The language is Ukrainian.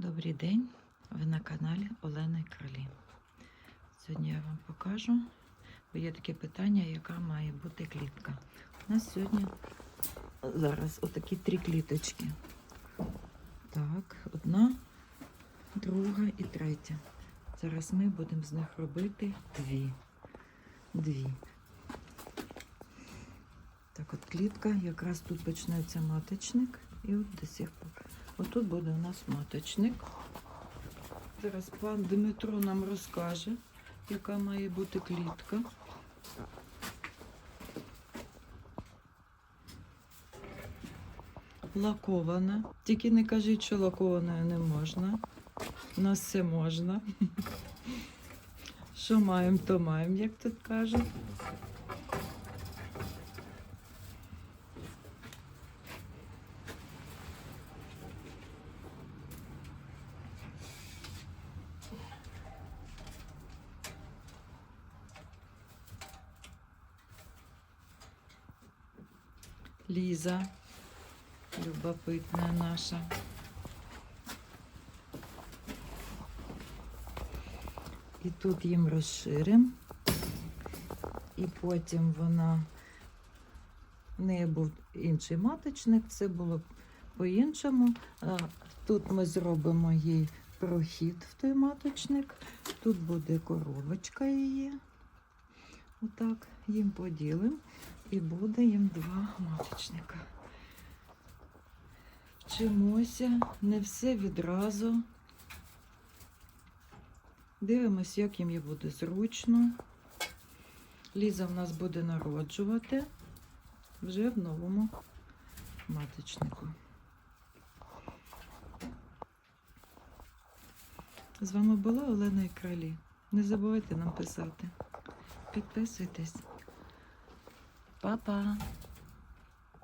Добрий день, ви на каналі Олена і Кролі. Сьогодні я вам покажу, бо є таке питання, яка має бути клітка. У нас сьогодні зараз отакі три кліточки. Так, одна, друга і третя. Зараз ми будемо з них робити дві. Дві. Так, от клітка, якраз тут почнеться маточник, і от до сих пор. Отут буде у нас маточник. Зараз пан Дмитро нам розкаже, яка має бути клітка. Лакована. Тільки не кажіть, що лакованою не можна. У нас все можна. Що маємо, то маємо, як тут кажуть. Ліза, любопитна наша. І тут їм розширимо. І потім вона в неї був інший маточник, все було по-іншому. Тут ми зробимо їй прохід в той маточник. Тут буде коробочка її. Отак їм поділимо. І буде їм два маточника. Вчимося, не все відразу. Дивимось, як їм буде зручно. Ліза в нас буде народжувати вже в новому маточнику. З вами була Олена і Кралі. Не забувайте нам писати. Підписуйтесь. Па-па!